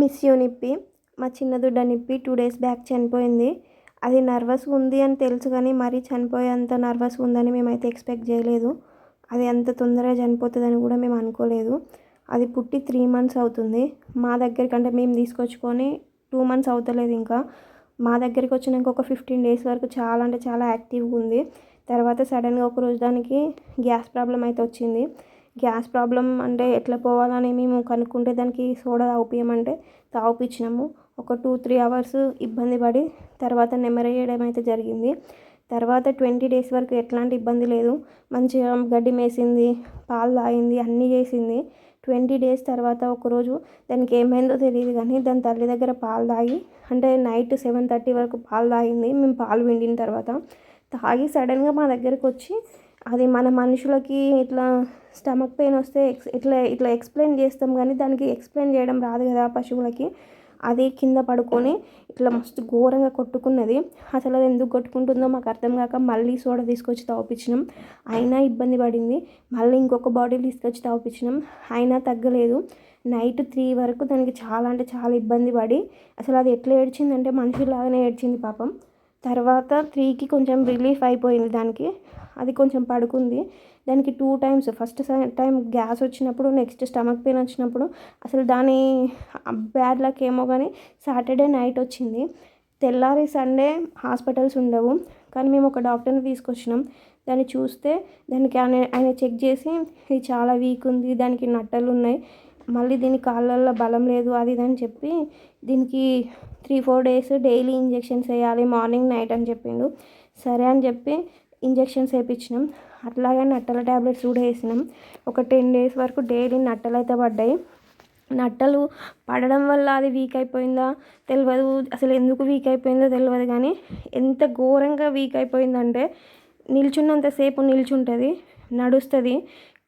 Miss you నిప్పి మా చిన్న దుడ్డ నిప్పి టూ డేస్ బ్యాక్ చనిపోయింది. అది నర్వస్ ఉంది అని తెలుసు కానీ మరీ చనిపోయేంత నర్వస్ ఉందని మేమైతే ఎక్స్పెక్ట్ చేయలేదు. అది అంత తొందరగా చనిపోతుందని కూడా మేము అనుకోలేదు. అది పుట్టి త్రీ మంత్స్ అవుతుంది. మా దగ్గరికి అంటే మేము తీసుకొచ్చుకొని టూ మంత్స్ అవుతలేదు ఇంకా. మా దగ్గరికి వచ్చినాక ఒక ఫిఫ్టీన్ డేస్ వరకు చాలా అంటే చాలా యాక్టివ్గా ఉంది. తర్వాత సడన్గా ఒక రోజు దానికి గ్యాస్ ప్రాబ్లం అయితే వచ్చింది. గ్యాస్ ప్రాబ్లం అంటే ఎట్లా పోవాలని మేము కనుక్కుంటే దానికి సోడా తాగిపియమంటే తాగిపించినాము ఒక టూ త్రీ అవర్స్ ఇబ్బంది పడి తర్వాత నెమ్మరేయడం అయితే జరిగింది. తర్వాత ట్వంటీ డేస్ వరకు ఎట్లాంటి ఇబ్బంది లేదు. మంచిగా గడ్డి మేసింది పాలు తాగింది అన్నీ చేసింది. ట్వంటీ డేస్ తర్వాత ఒకరోజు దానికి ఏమైందో తెలియదు కానీ దాని తల్లి దగ్గర పాలు తాగి అంటే నైట్ సెవెన్ థర్టీ వరకు పాలు తాగింది. మేము పాలు పిండిన తర్వాత తాగి సడన్గా మా దగ్గరకు వచ్చి అది మన మనుషులకి ఇట్లా స్టమక్ పెయిన్ వస్తే ఎక్స్ ఇట్లా ఇట్లా ఎక్స్ప్లెయిన్ చేస్తాం కానీ దానికి ఎక్స్ప్లెయిన్ చేయడం రాదు కదా పశువులకి. అది కింద పడుకొని ఇట్లా మస్తు ఘోరంగా కొట్టుకున్నది. అసలు అది ఎందుకు కొట్టుకుంటుందో మాకు అర్థం కాక మళ్ళీ సోడా తీసుకొచ్చి తాగిపించినాం. అయినా ఇబ్బంది పడింది. మళ్ళీ ఇంకొక బాటిల్ తీసుకొచ్చి తాగిపించినాం. అయినా తగ్గలేదు. నైట్ త్రీ వరకు దానికి చాలా అంటే చాలా ఇబ్బంది పడి అసలు అది ఎట్లా ఏడ్చిందంటే మనుషులాగానే ఏడ్చింది పాపం. తర్వాత త్రీకి కొంచెం రిలీఫ్ అయిపోయింది దానికి. అది కొంచెం పడుకుంది. దానికి two times first time gas వచ్చినప్పుడు నెక్స్ట్ స్టమక్ పెయిన్ వచ్చినప్పుడు అసలు దాని బ్యాడ్ లక్ ఏమో కానీ సాటర్డే నైట్ వచ్చింది. తెల్లారి సండే హాస్పిటల్స్ ఉండవు. కానీ మేము ఒక డాక్టర్ని తీసుకొచ్చినాం. దాన్ని చూస్తే దానికి ఆయన ఆయన చెక్ చేసి ఇది చాలా వీక్ ఉంది దానికి నట్టలు ఉన్నాయి మళ్ళీ దీని కాళ్ళల్లో బలం లేదు అది ఇది అని చెప్పి దీనికి three four days daily injections వేయాలి మార్నింగ్ నైట్ అని చెప్పిండు. సరే అని చెప్పి ఇంజెక్షన్స్ వేయించినాం. అట్లాగే నట్టల ట్యాబ్లెట్స్ కూడా వేసినాం. ఒక టెన్ డేస్ వరకు డైలీ నట్టలు అయితే పడ్డాయి. నట్టలు పడడం వల్ల అది వీక్ అయిపోయిందా తెలియదు అసలు ఎందుకు వీక్ అయిపోయిందో తెలియదు కానీ ఎంత ఘోరంగా వీక్ అయిపోయిందంటే నిల్చున్నంతసేపు నిల్చుంటుంది నడుస్తుంది.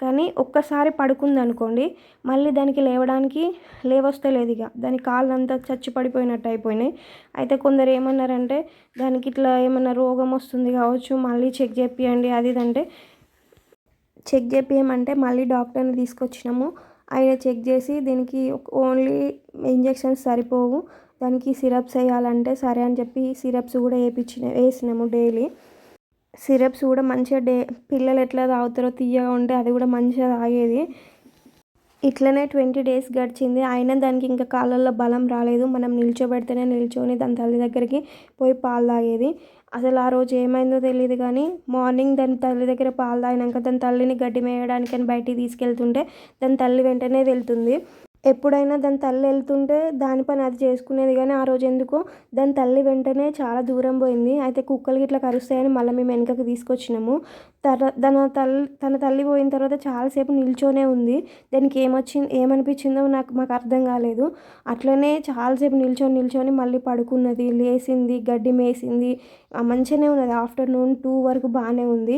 కానీ ఒక్కసారి పడుకుంది అనుకోండి మళ్ళీ దానికి లేవడానికి లేవస్తలేదు ఇక దాని కాళ్ళు అంతా చచ్చి పడిపోయినట్టు అయిపోయినాయి. అయితే కొందరు ఏమన్నారంటే దానికి ఇట్లా ఏమన్నా రోగం వస్తుంది కావచ్చు మళ్ళీ చెక్ చేపియండి అది ఇది అంటే. చెక్ చేపియమంటే మళ్ళీ డాక్టర్ని తీసుకొచ్చినాము. ఆయన చెక్ చేసి దీనికి ఓన్లీ ఇంజెక్షన్స్ సరిపోవు దానికి సిరప్స్ వేయాలంటే సరే అని చెప్పి సిరప్స్ కూడా వేయించిన వేసినాము డైలీ. సిరప్స్ కూడా మంచిగా డే పిల్లలు ఎట్లా తాగుతారో తీయగా ఉంటే అది కూడా మంచిగా తాగేది. ఇట్లనే ట్వంటీ డేస్ గడిచింది. అయినా దానికి ఇంకా కాళ్ళల్లో బలం రాలేదు. మనం నిల్చోబెడితేనే నిల్చొని దాని తల్లి దగ్గరికి పోయి పాలు తాగేది. అసలు ఆ రోజు ఏమైందో తెలియదు కానీ మార్నింగ్ దాని తల్లి దగ్గర పాలు తాగినాక దాని తల్లిని గడ్డి మేయడానికి అని బయటికి తీసుకెళ్తుంటే దాని తల్లి వెంటనే వెళ్తుంది. ఎప్పుడైనా దాని తల్లి వెళ్తుంటే దాని పని అది చేసుకునేది కానీ ఆ రోజు ఎందుకో దాని తల్లి వెంటనే చాలా దూరం పోయింది. అయితే కుక్కలు ఇట్లా కరుస్తాయని మళ్ళీ మేము వెనకకి తీసుకొచ్చినాము. తర తన తల్లి తన తల్లి పోయిన తర్వాత చాలాసేపు నిల్చోనే ఉంది. దానికి ఏమొచ్చింది ఏమనిపించిందో నాకు మాకు అర్థం కాలేదు. అట్లనే చాలాసేపు నిల్చొని నిల్చొని మళ్ళీ పడుకున్నది. లేచింది గడ్డి మేసింది. మంచిగానే ఉన్నది. ఆఫ్టర్నూన్ టూ వరకు బాగానే ఉంది.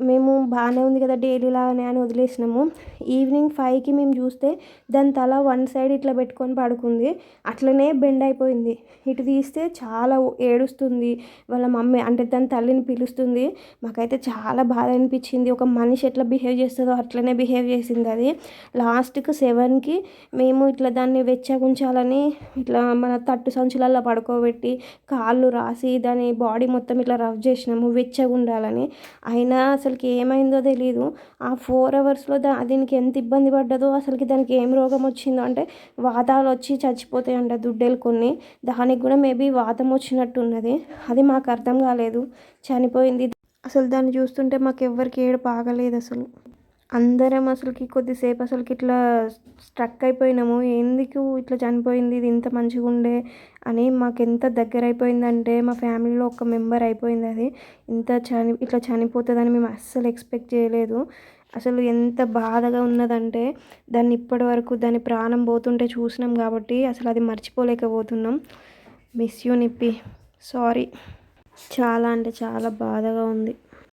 మేము బాగానే ఉంది కదా డైలీ లాగానే అని వదిలేసినాము. ఈవినింగ్ ఫైవ్కి మేము చూస్తే దాని తల వన్ సైడ్ ఇట్లా పెట్టుకొని పడుకుంది. అట్లనే బెండ్ అయిపోయింది. ఇటు తీస్తే చాలా ఏడుస్తుంది. వాళ్ళ మమ్మీ అంటే దాని తల్లిని పిలుస్తుంది. మాకైతే చాలా బాధ అనిపించింది. ఒక మనిషి ఎట్లా బిహేవ్ చేస్తుందో అట్లనే బిహేవ్ చేసింది అది. లాస్ట్కి సెవెన్కి మేము ఇట్లా దాన్ని వెచ్చగుంచాలని ఇట్లా మన తట్టు సంచులలో పడుకోబెట్టి కాళ్ళు రాసి దాని బాడీ మొత్తం ఇట్లా రఫ్ చేసినాము. వెచ్చగా ఉండాలని అయినా అసలుకి ఏమైందో తెలియదు ఆ ఫోర్ అవర్స్లో దా దీనికి ఎంత ఇబ్బంది పడ్డదో అసలుకి దానికి ఏం రోగం వచ్చిందో అంటే వాతాలు వచ్చి చచ్చిపోతాయంట దుడ్డెలు కొన్ని. దానికి కూడా మేబీ వాతం వచ్చినట్టు ఉన్నది అది మాకు అర్థం కాలేదు. చనిపోయింది. అసలు దాన్ని చూస్తుంటే మాకు ఎవ్వరికి ఏడు బాగలేదు అసలు. అందరం అసలుకి కొద్దిసేపు అసలుకి ఇట్లా స్ట్రక్ అయిపోయినాము. ఎందుకు ఇట్లా చనిపోయింది? ఇది ఇంత మంచిగా ఉండే అని మాకు ఎంత దగ్గర అయిపోయిందంటే మా ఫ్యామిలీలో ఒక మెంబర్ అయిపోయింది అది. ఇంత చని ఇట్లా చనిపోతుందని మేము అస్సలు ఎక్స్పెక్ట్ చేయలేదు. అసలు ఎంత బాధగా ఉన్నదంటే దాన్ని ఇప్పటి వరకు దాని ప్రాణం పోతుంటే చూసినాం కాబట్టి అసలు అది మర్చిపోలేకపోతున్నాం. మిస్ యూ నిప్పి సారీ చాలా అంటే చాలా బాధగా ఉంది.